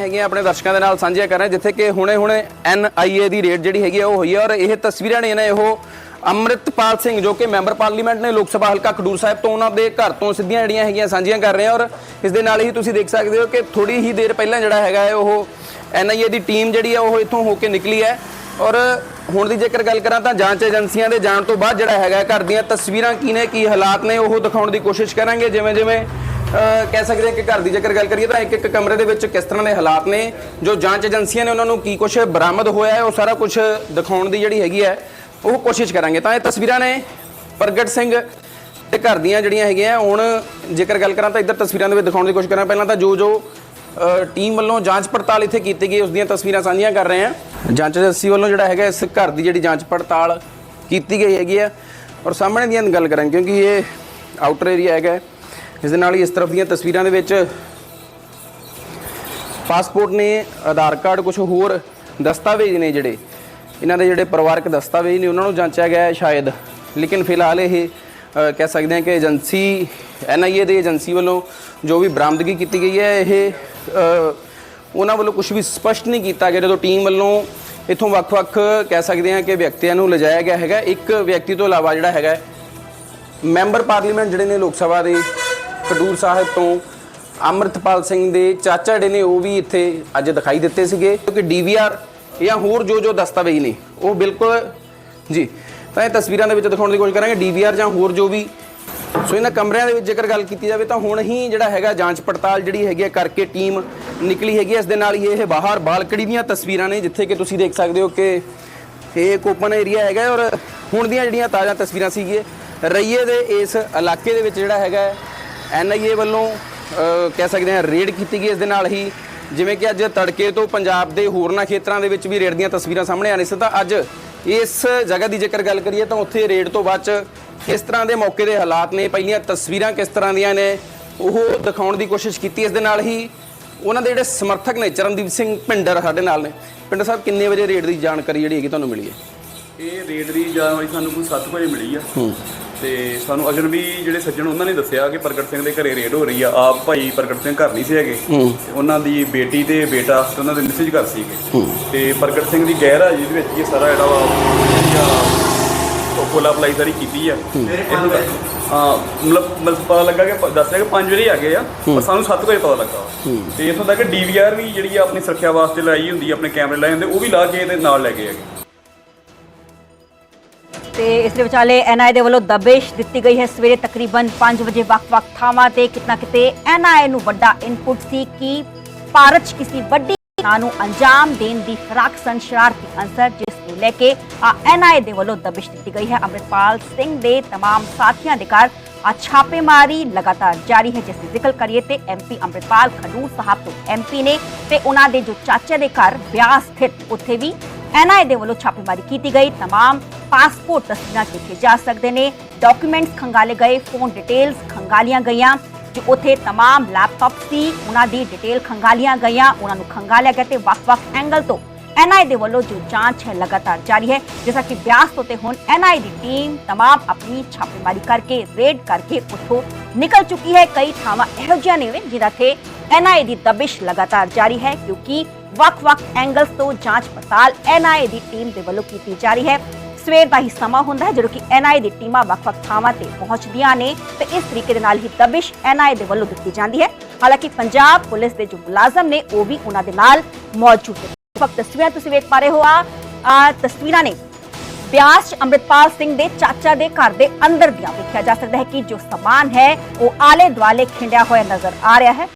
ਹੈਗੀਆਂ ਆਪਣੇ ਦਰਸ਼ਕਾਂ ਦੇ ਨਾਲ ਸਾਂਝੀਆਂ ਕਰ ਰਹੇ ਜਿੱਥੇ ਕਿ ਹੁਣੇ-ਹੁਣੇ ਐਨਆਈਏ ਦੀ ਰੇਡ ਜਿਹੜੀ ਹੈਗੀ ਆ, ਉਹ ਹੋਈ ਹੈ ਔਰ ਇਹ ਤਸਵੀਰਾਂ ਨੇ ਨੇ ਉਹ ਅੰਮ੍ਰਿਤਪਾਲ ਸਿੰਘ ਜੋ ਕਿ ਮੈਂਬਰ ਪਾਰਲੀਮੈਂਟ ਨੇ ਲੋਕ ਸਭਾ ਹਲਕਾ ਖਡੂਰ ਸਾਹਿਬ ਤੋਂ ਉਹਨਾਂ ਦੇ ਘਰ ਤੋਂ ਸਿੱਧੀਆਂ ਜਿਹੜੀਆਂ ਹੈਗੀਆਂ ਸਾਂਝੀਆਂ ਕਰ ਰਹੇ ਹਾਂ ਔਰ ਇਸ ਦੇ ਨਾਲ ਹੀ ਤੁਸੀਂ ਦੇਖ ਸਕਦੇ ਹੋ ਕਿ ਥੋੜੀ ਹੀ ਦੇਰ ਪਹਿਲਾਂ ਜਿਹੜਾ ਹੈਗਾ ਹੈ, ਉਹ ਐਨਆਈਏ ਦੀ ਟੀਮ ਜਿਹੜੀ ਹੈ ਉਹ ਇੱਥੋਂ ਹੋ ਕੇ ਨਿਕਲੀ ਹੈ ਔਰ ਹੁਣ ਦੀ ਜੇਕਰ ਗੱਲ ਕਰਾਂ ਤਾਂ ਜਾਂਚ ਏਜੰਸੀਆਂ ਦੇ ਜਾਣ ਤੋਂ ਬਾਅਦ ਜਿਹੜਾ ਹੈਗਾ ਘਰ ਦੀਆਂ ਤਸਵੀਰਾਂ ਕੀ ਨੇ, ਕੀ ਹਾਲਾਤ ਨੇ, ਉਹ ਦਿਖਾਉਣ ਦੀ ਕੋਸ਼ਿਸ਼ ਕਰਾਂਗੇ ਜਿਵੇਂ ਜਿਵੇਂ ਕਹਿ ਸਕਦੇ ਹਾਂ ਕਿ ਘਰ ਦੀ ਜੇਕਰ ਗੱਲ ਕਰੀਏ ਤਾਂ ਇੱਕ ਇੱਕ ਕਮਰੇ ਦੇ ਵਿੱਚ ਕਿਸ ਤਰ੍ਹਾਂ ਦੇ ਹਾਲਾਤ ਨੇ, ਜੋ ਜਾਂਚ ਏਜੰਸੀਆਂ ਨੇ ਉਹਨਾਂ ਨੂੰ ਕੀ ਕੁਝ ਬਰਾਮਦ ਹੋਇਆ ਹੈ, ਉਹ ਸਾਰਾ ਕੁਝ ਦਿਖਾਉਣ ਦੀ ਜਿਹੜੀ ਹੈਗੀ ਹੈ, ਉਹ ਕੋਸ਼ਿਸ਼ ਕਰਾਂਗੇ। ਤਾਂ ਇਹ ਤਸਵੀਰਾਂ ਨੇ ਪ੍ਰਗਟ ਸਿੰਘ ਦੇ ਘਰ ਦੀਆਂ ਜਿਹੜੀਆਂ ਹੈਗੀਆਂ, ਹੁਣ ਜੇਕਰ ਗੱਲ ਕਰਾਂ ਤਾਂ ਇੱਧਰ ਤਸਵੀਰਾਂ ਦੇ ਵਿੱਚ ਦਿਖਾਉਣ ਦੀ ਕੋਸ਼ਿਸ਼ ਕਰਾਂ। ਪਹਿਲਾਂ ਤਾਂ ਜੋ ਜੋ ਟੀਮ ਵੱਲੋਂ ਜਾਂਚ ਪੜਤਾਲ ਇੱਥੇ ਕੀਤੀ ਗਈ, ਉਸ ਦੀਆਂ ਤਸਵੀਰਾਂ ਸਾਂਝੀਆਂ ਕਰ ਰਹੇ ਹਾਂ। ਜਾਂਚ ਏਜੰਸੀ ਵੱਲੋਂ ਜਿਹੜਾ ਹੈਗਾ ਇਸ ਘਰ ਦੀ ਜਿਹੜੀ ਜਾਂਚ ਪੜਤਾਲ ਕੀਤੀ ਗਈ ਹੈਗੀ ਹੈ। ਔਰ ਸਾਹਮਣੇ ਦੀਆਂ ਗੱਲ ਕਰਾਂਗੇ ਕਿਉਂਕਿ ਇਹ ਆਊਟਰ ਏਰੀਆ ਹੈਗਾ ਇਸ ਦੇ ਨਾਲ ਹੀ ਇਸ ਤਰਫ ਦੀਆਂ ਤਸਵੀਰਾਂ ਦੇ ਵਿੱਚ ਪਾਸਪੋਰਟ ਨੇ, ਆਧਾਰ ਕਾਰਡ ਕੁਝ ਹੋਰ ਦਸਤਾਵੇਜ਼ ਨੇ ਜਿਹੜੇ। ਇਹਨਾਂ ਦੇ ਜਿਹੜੇ ਪਰਿਵਾਰਕ ਦਸਤਾਵੇਜ਼ ਨੇ, ਉਹਨਾਂ ਨੂੰ ਜਾਂਚਿਆ ਗਿਆ ਹੈ ਸ਼ਾਇਦ। ਲੇਕਿਨ ਫਿਲਹਾਲ ਇਹ ਕਹਿ ਸਕਦੇ ਹਾਂ ਕਿ ਏਜੰਸੀ ਐਨਆਈਏ ਦੀ ਏਜੰਸੀ ਵੱਲੋਂ ਜੋ ਵੀ ਬਰਾਮਦਗੀ ਕੀਤੀ ਗਈ ਹੈ, ਇਹ ਉਹਨਾਂ ਵੱਲੋਂ ਕੁਝ ਵੀ ਸਪਸ਼ਟ ਨਹੀਂ ਕੀਤਾ ਗਿਆ, ਜਦੋਂ ਟੀਮ ਵੱਲੋਂ ਇਥੋਂ ਵੱਖ-ਵੱਖ ਕਹਿ ਸਕਦੇ ਹਾਂ ਕਿ ਵਿਅਕਤੀਆਂ ਨੂੰ ਲਿਜਾਇਆ ਗਿਆ ਹੈਗਾ। ਇੱਕ ਵਿਅਕਤੀ ਤੋਂ ਇਲਾਵਾ ਜਿਹੜਾ ਹੈਗਾ ਮੈਂਬਰ ਪਾਰਲੀਮੈਂਟ ਜਿਹੜੇ ਨੇ ਲੋਕ ਸਭਾ ਦੇ ਖਡੂਰ ਸਾਹਿਬ ਤੋਂ ਅੰਮ੍ਰਿਤਪਾਲ ਸਿੰਘ ਦੇ ਚਾਚਾ ਜਿਹੜੇ ਨੇ ਉਹ ਵੀ ਇੱਥੇ ਅੱਜ ਦਿਖਾਈ ਦਿੱਤੇ ਸੀਗੇ ਕਿਉਂਕਿ ਡੀਵੀਆਰ ਜਾਂ ਹੋਰ ਜੋ ਜੋ ਦਸਤਾਵੇਜ਼ ਨੇ, ਉਹ ਬਿਲਕੁਲ ਜੀ, ਤਾਂ ਇਹ ਤਸਵੀਰਾਂ ਦੇ ਵਿੱਚ ਦਿਖਾਉਣ ਦੀ ਕੋਸ਼ਿਸ਼ ਕਰਾਂਗੇ ਡੀਵੀਆਰ ਜਾਂ ਹੋਰ ਜੋ ਵੀ ਸੋ ਇਹਨਾਂ ਕਮਰਿਆਂ ਦੇ ਵਿੱਚ ਜੇਕਰ ਗੱਲ ਕੀਤੀ ਜਾਵੇ ਤਾਂ ਹੁਣ ਹੀ ਜਿਹੜਾ ਹੈਗਾ ਜਾਂਚ ਪੜਤਾਲ ਜਿਹੜੀ ਹੈਗੀ ਹੈ ਕਰਕੇ ਟੀਮ ਨਿਕਲੀ ਹੈਗੀ ਹੈ। ਇਸ ਦੇ ਨਾਲ ਹੀ ਇਹ ਬਾਹਰ ਬਾਲਕੜੀ ਦੀਆਂ ਤਸਵੀਰਾਂ ਨੇ, ਜਿੱਥੇ ਕਿ ਤੁਸੀਂ ਦੇਖ ਸਕਦੇ ਹੋ ਕਿ ਇਹ ਇੱਕ ਓਪਨ ਏਰੀਆ ਹੈਗਾ ਔਰ ਹੁਣ ਦੀਆਂ ਜਿਹੜੀਆਂ ਤਾਜ਼ਾ ਤਸਵੀਰਾਂ ਸੀਗੀਆਂ, ਰਈਏ ਦੇ ਇਸ ਇਲਾਕੇ ਦੇ ਵਿੱਚ ਜਿਹੜਾ ਹੈਗਾ ਐਨਆਈਏ ਵੱਲੋਂ ਕਹਿ ਸਕਦੇ ਹਾਂ ਰੇਡ ਕੀਤੀ ਗਈ ਇਸ ਦੇ ਨਾਲ ਹੀ। ਜਿਵੇਂ ਕਿ ਅੱਜ ਤੜਕੇ ਤੋਂ ਪੰਜਾਬ ਦੇ ਹੋਰਨਾਂ ਖੇਤਰਾਂ ਦੇ ਵਿੱਚ ਵੀ ਰੇਡ ਦੀਆਂ ਤਸਵੀਰਾਂ ਸਾਹਮਣੇ ਆ ਰਹੀਆਂ ਸੀ ਤਾਂ ਅੱਜ ਇਸ ਜਗ੍ਹਾ ਦੀ ਜੇਕਰ ਗੱਲ ਕਰੀਏ ਤਾਂ ਉੱਥੇ ਰੇਡ ਤੋਂ ਬਾਅਦ ਚ ਕਿਸ ਤਰ੍ਹਾਂ ਦੇ ਮੌਕੇ ਦੇ ਹਾਲਾਤ ਨੇ ਪਹਿਲੀਆਂ ਤਸਵੀਰਾਂ ਕਿਸ ਤਰ੍ਹਾਂ ਦੀਆਂ ਨੇ ਉਹ ਦਿਖਾਉਣ ਦੀ ਕੋਸ਼ਿਸ਼ ਕੀਤੀ ਇਸ ਦੇ ਨਾਲ ਹੀ। ਉਹਨਾਂ ਦੇ ਜਿਹੜੇ ਸਮਰਥਕ ਨੇ ਚਰਨਦੀਪ ਸਿੰਘ ਪਿੰਡਰ ਸਾਡੇ ਨਾਲ ਨੇ। ਪਿੰਡਰ ਸਾਹਿਬ ਕਿੰਨੇ ਵਜੇ ਰੇਡ ਦੀ ਜਾਣਕਾਰੀ ਜਿਹੜੀ ਹੈਗੀ ਤੁਹਾਨੂੰ ਮਿਲੀ ਹੈ? ਇਹ ਰੇਡ ਦੀ ਜਾਣਕਾਰੀ ਸਾਨੂੰ ਕੋਈ 7 ਵਜੇ ਮਿਲੀ ਆ। ਤੇ ਸਾਨੂੰ ਅਜਨਬੀ ਜਿਹੜੇ ਸੱਜਣ ਉਹਨਾਂ ਨੇ ਦੱਸਿਆ ਕਿ ਪ੍ਰਗਟ ਸਿੰਘ ਦੇ ਘਰੇ ਰੇਡ ਹੋ ਰਹੀ ਆ। ਆਪ ਭਾਈ ਪ੍ਰਗਟ ਸਿੰਘ ਘਰ ਨਹੀਂ ਸੀ ਹੈਗੇ। ਤੇ ਉਹਨਾਂ ਦੀ ਬੇਟੀ ਤੇ ਬੇਟਾ ਤੇ ਉਹਨਾਂ ਦੇ ਮਿਸਿਜ ਘਰ ਸੀਗੇ। ਤੇ ਪ੍ਰਗਟ ਸਿੰਘ ਦੀ ਗੈਰ ਹਾਜ਼ਰੀ ਦੇ ਵਿੱਚ ਇਹ ਸਾਰਾ ਜਿਹੜਾ ਵਾ ਕੋਲਾ ਅਪਲਾਈ ਸਾਰੀ ਕੀਤੀ ਆ। ਹਾਂ। ਮਤਲਬ ਮਤਲਬ ਪਤਾ ਲੱਗਾ ਕਿ ਦੱਸਿਆ ਕਿ 5 ਵਜੇ ਆ ਗਏ ਆ ਪਰ ਸਾਨੂੰ 7 ਵਜੇ ਪਤਾ ਲੱਗਾ। ਤੇ ਇਥੋਂ ਤੱਕ ਡੀਵੀਆਰ ਵੀ ਜਿਹੜੀ ਆ ਆਪਣੀ ਸੁਰੱਖਿਆ ਵਾਸਤੇ ਲਾਈ ਹੁੰਦੀ ਆ ਆਪਣੇ ਕੈਮਰੇ ਲਾਏ ਹੁੰਦੇ ਉਹ ਵੀ ਲਾ ਕੇ ਇਹਦੇ ਨਾਲ ਲੈ ਗਏ ਹੈਗੇ। ਤੇ ਇਸ ਦੇ ਵਿਚਾਲੇ ਐਨਆਈ ਦੇ ਵੱਲੋਂ ਦਬਿਸ਼ ਦਿੱਤੀ ਗਈ ਹੈ ਸਵੇਰੇ ਤਕਰੀਬਨ 5 ਵਜੇ ਵੱਖ-ਵੱਖ ਥਾਵਾਂ ਤੇ ਕਿਤਨਾ ਕਿਤੇ ਐਨਆਈ ਨੂੰ ਵੱਡਾ ਇਨਪੁਟ ਸੀ ਕਿ ਭਾਰਤ 'ਚ ਕਿਸੇ ਵੱਡੀ ਘਟਨਾ ਨੂੰ ਅੰਜਾਮ ਦੇਣ ਦੀ ਫਰਾਕ ਸਨ ਸ਼ਰਾਰਤੀ ਅੰਸਰ ਜਿਸ ਨੂੰ ਲੈ ਕੇ ਐਨਆਈ ਦੇ ਵੱਲੋਂ ਦਬਿਸ਼ ਦਿੱਤੀ ਗਈ ਹੈ ਅੰਮ੍ਰਿਤਪਾਲ ਸਿੰਘ ਦੇ तमाम ਸਾਥੀਆਂ ਦੇ ਘਰ ਆ ਛਾਪੇਮਾਰੀ ਲਗਾਤਾਰ ਜਾਰੀ ਹੈ ਜਿਸ ਦੀ ਜ਼ਿਕਰ ਕਰੀਏ ਤੇ ਐਮਪੀ ਅੰਮ੍ਰਿਤਪਾਲ ਖਡੂਰ ਸਾਹਿਬ ਤੋਂ ਐਮਪੀ ਨੇ ਤੇ ਉਹਨਾਂ ਦੇ ਜੋ ਚਾਚਾ ਦੇ ਘਰ ਬਿਆਸ ਸਥਿਤ ਉੱਥੇ ਵੀ ਐਨਆਈ ਦੇ ਵੱਲੋਂ ਛਾਪੇਮਾਰੀ ਕੀਤੀ ਗਈ तमाम ਪਾਸਪੋਰਟ ਤਸਵੀਰਾਂ ਦੇਖੇ ਜਾ ਸਕਦੇ ਨੇ ਡਾਕੂਮੈਂਟਸ ਖੰਗਾਲੇ ਗਏ ਫੋਨ ਡਿਟੇਲਸ ਖੰਗਾਲੀਆਂ ਗਈਆਂ ਜੋ ਉਥੇ तमाम ਲੈਪਟਾਪ ਸੀ ਉਹਨਾਂ ਦੀ ਡਿਟੇਲ ਖੰਗਾਲੀਆਂ ਗਈਆਂ ਉਹਨਾਂ ਨੂੰ ਖੰਗਾਲਿਆ ਗਿਆ ਤੇ ਵੱਖ-ਵੱਖ ਐਂਗਲ ਤੋਂ ਐਨਆਈ ਦੇ ਵੱਲੋਂ ਜੋ ਜਾਂਚ ਹੈ ਲਗਾਤਾਰ ਜਾਰੀ ਹੈ ਜਿਵੇਂ ਕਿ ਬਿਆਸ ਤੋਂ ਤੇ ਹੁਣ ਐਨਆਈ ਦੀ ਟੀਮ तमाम ਆਪਣੀ ਛਾਪੇਮਾਰੀ ਕਰਕੇ ਰੇਡ ਕਰਕੇ ਉੱਥੋਂ ਨਿਕਲ ਚੁੱਕੀ ਹੈ ਕਈ ਥਾਵਾਂ ਇਹੋ ਜਿਹੀਆਂ ਨੇ ਵੀ ਜਿਨ੍ਹਾਂ ਤੇ ਐਨਆਈ ਦੀ ਦਬਿਸ਼ ਲਗਾਤਾਰ ਜਾਰੀ ਹੈ ਕਿਉਂਕਿ ਵੱਖ-ਵੱਖ ਐਂਗਲਸ ਤੋਂ ਜਾਂਚ ਪੜਤਾਲ ਐਨਆਈ ਦੀ ਟੀਮ ਦੇ ਵੱਲੋਂ ਕੀਤੀ ਜਾ ਰਹੀ ਹੈ। ਸਵੇਰ ਦਾ ਹੀ ਸਮਾਂ ਹੁੰਦਾ ਹੈ, ਜਦੋਂ ਕਿ ਐਨਆਈ ਦੀ ਟੀਮਾਂ ਵੱਖ-ਵੱਖ ਥਾਵਾਂ ਤੇ ਪਹੁੰਚਦੀਆਂ ਨੇ ਤੇ ਇਸ ਤਰੀਕੇ ਦੇ ਨਾਲ ਹੀ ਦਬਿਸ਼ ਐਨਆਈ ਦੇ ਵੱਲੋਂ ਦਿੱਤੀ ਜਾਂਦੀ ਹੈ। ਹਾਲਾਂਕਿ ਪੰਜਾਬ ਪੁਲਿਸ ਦੇ ਜੋ ਮੁਲਾਜ਼ਮ ਨੇ, ਉਹ ਵੀ ਉਹਨਾਂ ਦੇ ਨਾਲ ਮੌਜੂਦ ਨੇ। ਵਕਤ ਤਸਵੀਰਾਂ ਤੁਸੀਂ ਵੇਖ ਪਾ ਰਹੇ ਹੋ। ਆ ਤਸਵੀਰਾਂ ਨੇ ਬਿਆਸ 'ਚ ਅੰਮ੍ਰਿਤਪਾਲ ਸਿੰਘ ਦੇ ਚਾਚਾ ਦੇ ਘਰ ਦੇ ਅੰਦਰ ਦੀਆਂ ਵੇਖਿਆ ਜਾ ਸਕਦਾ ਹੈ ਕਿ ਜੋ ਸਮਾਨ ਹੈ, ਉਹ ਆਲੇ ਦੁਆਲੇ ਖਿੰਡਿਆ ਹੋਇਆ ਨਜ਼ਰ ਆ ਰਿਹਾ ਹੈ।